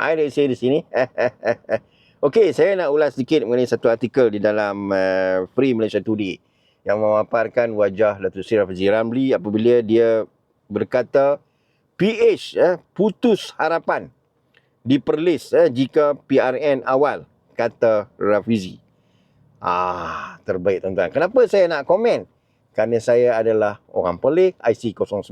Ada saya di sini. Okey, saya nak ulas sedikit mengenai satu artikel di dalam uh, Free Malaysia Today yang memaparkan wajah Datuk Seri Rafizi Ramli apabila dia berkata PH eh, putus harapan diperlis eh, jika PRN awal kata Rafizi. Ah, terbaik tuan-tuan. Kenapa saya nak komen? Kerana saya adalah orang Perlis, IC 09.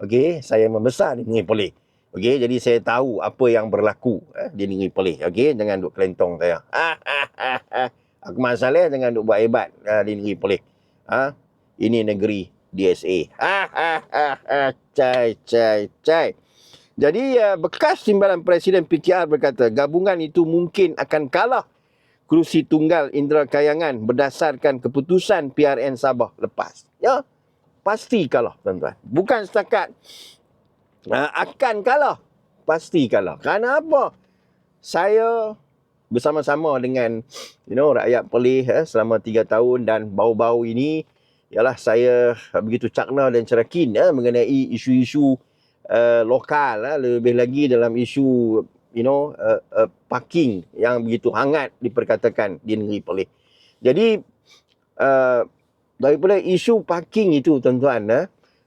Okey, saya membesar di Perlis. Okey, jadi saya tahu apa yang berlaku eh, di Negeri Perlis. Okey, jangan duk kelentong saya. Aku masalah jangan duk buat hebat uh, di Negeri Perlis. Ha? Ini negeri DSA. cai, cai, cai. Jadi uh, bekas timbalan Presiden PKR berkata gabungan itu mungkin akan kalah kerusi tunggal Indra Kayangan berdasarkan keputusan PRN Sabah lepas. Ya, pasti kalah tuan-tuan. Bukan setakat uh, akan kalah. Pasti kalah. Kerana apa? Saya bersama-sama dengan you know rakyat Perlis eh, selama tiga tahun dan bau-bau ini ialah saya begitu cakna dan cerakin eh, mengenai isu-isu uh, lokal eh, lebih lagi dalam isu you know uh, uh, parking yang begitu hangat diperkatakan di negeri Perlis. Jadi uh, daripada isu parking itu tuan-tuan eh,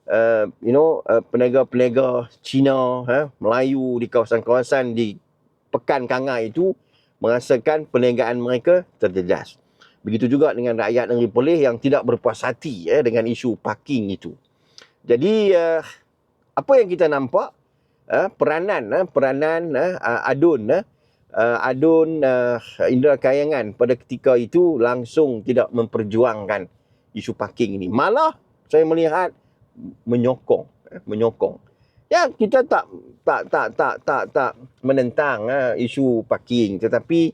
uh, you know uh, peniaga-peniaga Cina uh, Melayu di kawasan-kawasan di Pekan Kanga itu merasakan perniagaan mereka terjejas. Begitu juga dengan rakyat negeri Perlis yang tidak berpuas hati eh, dengan isu parking itu. Jadi uh, apa yang kita nampak uh, peranan uh, peranan uh, adun uh, adun uh, Indra Kayangan pada ketika itu langsung tidak memperjuangkan isu parking ini. Malah saya melihat menyokong eh, menyokong. Ya kita tak tak tak tak tak tak menentang uh, isu parking. Tetapi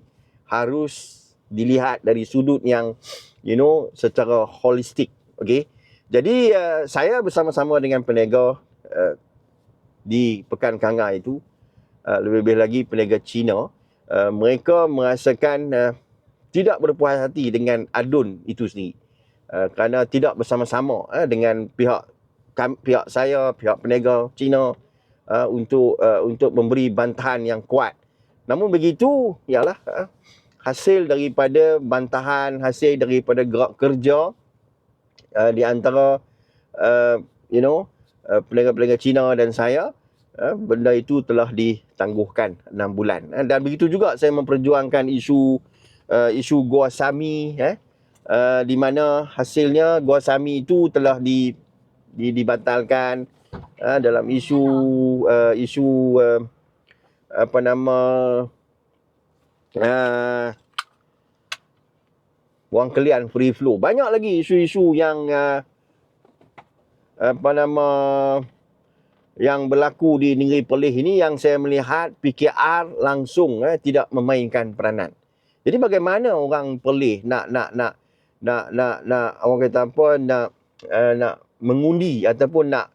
harus dilihat dari sudut yang you know secara holistik okey? Jadi uh, saya bersama-sama dengan peniaga uh, di Pekan Kanga itu uh, lebih-lebih lagi peniaga Cina uh, mereka merasakan uh, tidak berpuas hati dengan adun itu sendiri. Uh, kerana tidak bersama-sama uh, dengan pihak pihak saya pihak peniaga Cina uh, untuk uh, untuk memberi bantahan yang kuat. Namun begitu ialah uh, hasil daripada bantahan, hasil daripada gerak kerja uh, di antara uh, you know uh, peniaga-peniaga Cina dan saya benda itu telah ditangguhkan 6 bulan. Dan begitu juga saya memperjuangkan isu uh, isu Gua Sami eh uh, di mana hasilnya Gua Sami itu telah di di, dibatalkan uh, dalam isu uh, isu uh, apa nama wang kelian free flow banyak lagi isu-isu yang uh, apa nama yang berlaku di negeri Perlis ini yang saya melihat PKR langsung eh, tidak memainkan peranan. Jadi bagaimana orang Perlis nak nak nak nak nak nak orang kata apa nak uh, nak mengundi ataupun nak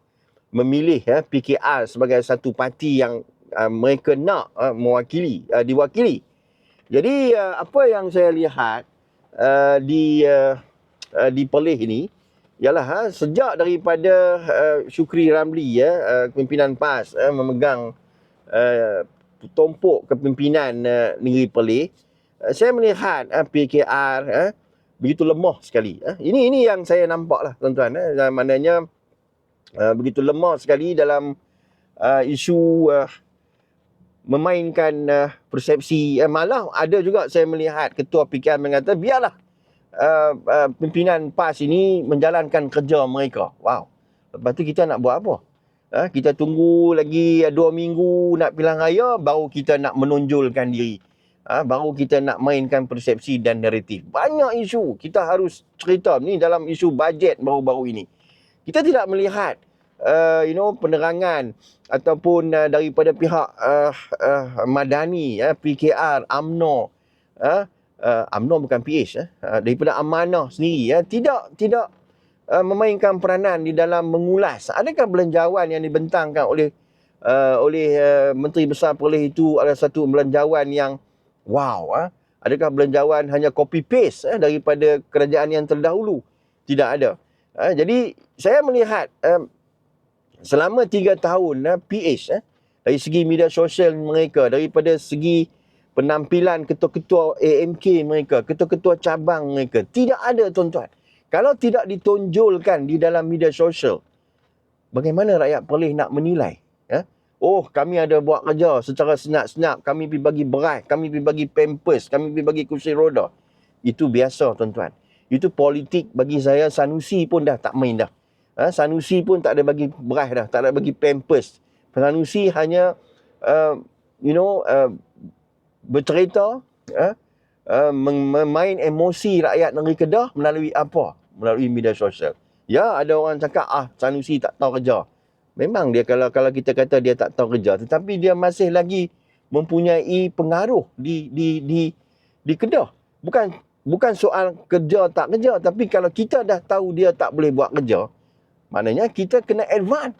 memilih ya PKR sebagai satu parti yang uh, mereka nak uh, mewakili uh, diwakili. Jadi uh, apa yang saya lihat uh, di uh, uh, di Perlis ini ialah ha, sejak daripada uh, Syukri Ramli ya uh, kepimpinan PAS uh, memegang uh, tompok kepimpinan uh, negeri Perlis uh, saya melihat uh, PKR uh, begitu lemah sekali. Eh. Ini ini yang saya nampak lah tuan-tuan. Eh. Maknanya uh, begitu lemah sekali dalam uh, isu uh, memainkan uh, persepsi. Uh, malah ada juga saya melihat ketua PKR mengata biarlah uh, uh, pimpinan PAS ini menjalankan kerja mereka. Wow. Lepas tu kita nak buat apa? Uh, kita tunggu lagi dua minggu nak pilihan raya baru kita nak menonjolkan diri ha, baru kita nak mainkan persepsi dan naratif. Banyak isu. Kita harus cerita ni dalam isu bajet baru-baru ini. Kita tidak melihat uh, you know penerangan ataupun uh, daripada pihak uh, uh, Madani ya uh, PKR AMNO uh, uh, AMNO bukan PH uh, uh, daripada Amanah sendiri ya uh, tidak tidak uh, memainkan peranan di dalam mengulas. Adakah belanjawan yang dibentangkan oleh uh, oleh uh, Menteri Besar Perlis itu adalah satu belanjawan yang Wow, ah, adakah belanjawan hanya copy paste eh, daripada kerajaan yang terdahulu? Tidak ada. Ah, jadi saya melihat eh, selama tiga tahun eh, PH eh, dari segi media sosial mereka, daripada segi penampilan ketua-ketua AMK mereka, ketua-ketua cabang mereka. Tidak ada tuan-tuan. Kalau tidak ditonjolkan di dalam media sosial, bagaimana rakyat Perlis nak menilai? Ya? Oh, kami ada buat kerja secara senap-senap. Kami pergi bagi beras, kami pergi bagi pampers, kami pergi bagi kursi roda. Itu biasa tuan-tuan. Itu politik bagi saya Sanusi pun dah tak main dah. Ha? Sanusi pun tak ada bagi beras dah, tak ada bagi pampers. Sanusi hanya uh, you know uh, bercerita uh, uh, memain emosi rakyat negeri Kedah melalui apa? Melalui media sosial. Ya, ada orang cakap ah Sanusi tak tahu kerja. Memang dia kalau kalau kita kata dia tak tahu kerja, tetapi dia masih lagi mempunyai pengaruh di di di di Kedah. Bukan bukan soal kerja tak kerja tapi kalau kita dah tahu dia tak boleh buat kerja maknanya kita kena advance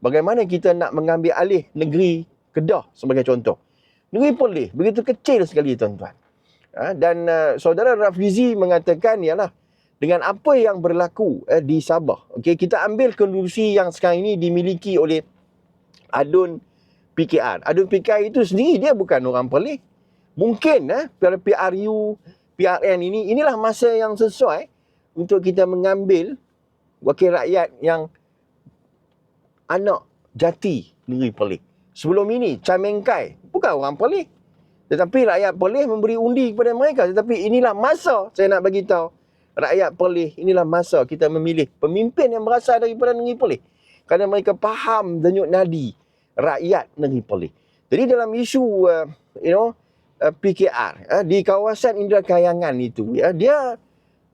bagaimana kita nak mengambil alih negeri Kedah sebagai contoh negeri Perlis begitu kecil sekali tuan-tuan ha? dan uh, saudara Rafizi mengatakan ialah dengan apa yang berlaku eh, di Sabah okey kita ambil kondusi yang sekarang ini dimiliki oleh adun PKR adun PKR itu sendiri dia bukan orang Perlis mungkin eh PRU PRN ini inilah masa yang sesuai untuk kita mengambil wakil rakyat yang anak jati negeri Perlis. Sebelum ini Camengkai bukan orang Perlis. Tetapi rakyat Perlis memberi undi kepada mereka. Tetapi inilah masa saya nak bagi tahu rakyat Perlis inilah masa kita memilih pemimpin yang berasal daripada negeri Perlis. Kerana mereka faham denyut nadi rakyat negeri Perlis. Jadi dalam isu uh, you know uh, PKR uh, di kawasan Indra Kayangan itu ya dia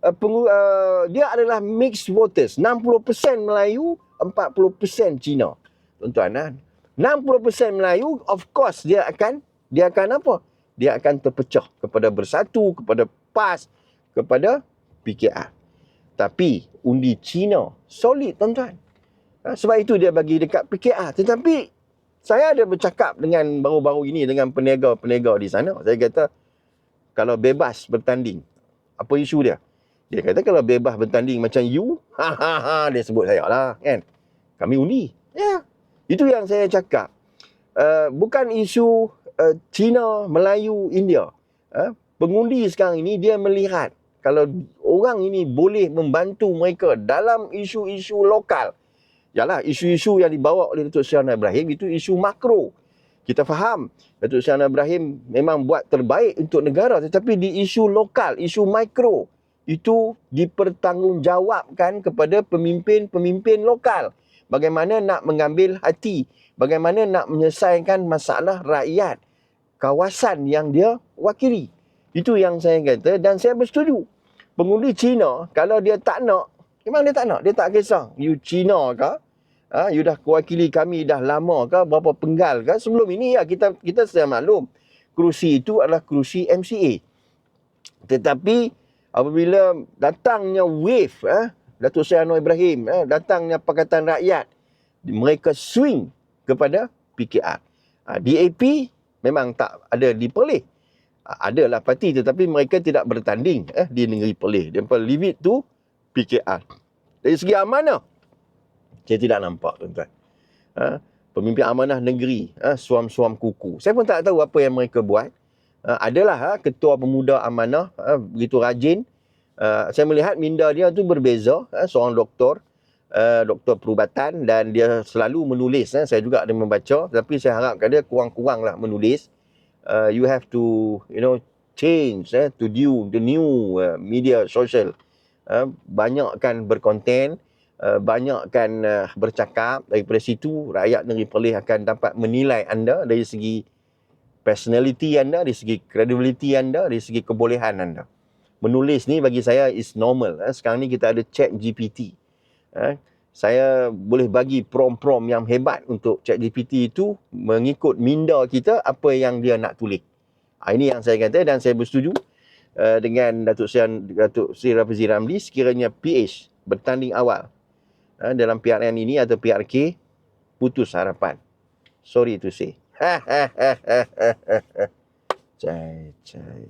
uh, pengu, uh, dia adalah mixed voters 60% Melayu 40% Cina tuan-tuan uh. 60% Melayu of course dia akan dia akan apa dia akan terpecah kepada bersatu kepada PAS kepada PKR tapi undi Cina solid tuan-tuan uh, sebab itu dia bagi dekat PKR tetapi saya ada bercakap dengan baru-baru ini dengan peniaga-peniaga di sana. Saya kata, kalau bebas bertanding, apa isu dia? Dia kata kalau bebas bertanding macam you, ha ha ha, dia sebut saya lah kan. Kami undi. Ya. Itu yang saya cakap. Uh, bukan isu uh, Cina, Melayu, India. Uh, pengundi sekarang ini dia melihat kalau orang ini boleh membantu mereka dalam isu-isu lokal Yalah, isu-isu yang dibawa oleh Datuk Seri Ibrahim itu isu makro. Kita faham Datuk Seri Ibrahim memang buat terbaik untuk negara tetapi di isu lokal, isu mikro itu dipertanggungjawabkan kepada pemimpin-pemimpin lokal. Bagaimana nak mengambil hati, bagaimana nak menyelesaikan masalah rakyat kawasan yang dia wakili. Itu yang saya kata dan saya bersetuju. Pengundi Cina kalau dia tak nak Memang dia tak nak. Dia tak kisah. You Cina ke? Ha? You dah kewakili kami dah lama ke? Berapa penggal ke? Sebelum ini ya kita kita sudah maklum. Kerusi itu adalah kerusi MCA. Tetapi apabila datangnya wave eh, Datuk Seri Anwar Ibrahim, eh, datangnya Pakatan Rakyat, mereka swing kepada PKR. Ha, DAP memang tak ada di Perlis. Ha, adalah parti tetapi mereka tidak bertanding eh, di negeri Perlis. Dia leave it to PKR. Dari segi amanah, saya tidak nampak tuan-tuan. Ha? Pemimpin amanah negeri, ha? suam-suam kuku. Saya pun tak tahu apa yang mereka buat. Ha? Adalah ha? ketua pemuda amanah, ha? begitu rajin. Ha? Saya melihat minda dia tu berbeza. Ha? Seorang doktor, uh, doktor perubatan dan dia selalu menulis. Ha? Saya juga ada membaca. Tapi saya harapkan dia kurang-kurang lah menulis. Uh, you have to, you know, change eh, to do the new uh, media social uh, banyakkan berkonten, uh, banyakkan uh, bercakap daripada situ rakyat negeri Perlis akan dapat menilai anda dari segi personality anda, dari segi credibility anda, dari segi kebolehan anda. Menulis ni bagi saya is normal. Eh. Sekarang ni kita ada chat GPT. Eh. Saya boleh bagi prom-prom yang hebat untuk chat GPT itu mengikut minda kita apa yang dia nak tulis. Ha, ini yang saya kata dan saya bersetuju. Uh, dengan Datuk Seri Datuk Seri Rafizi Ramli sekiranya PH bertanding awal uh, dalam PRN ini atau PRK putus harapan. Sorry to say. cai cai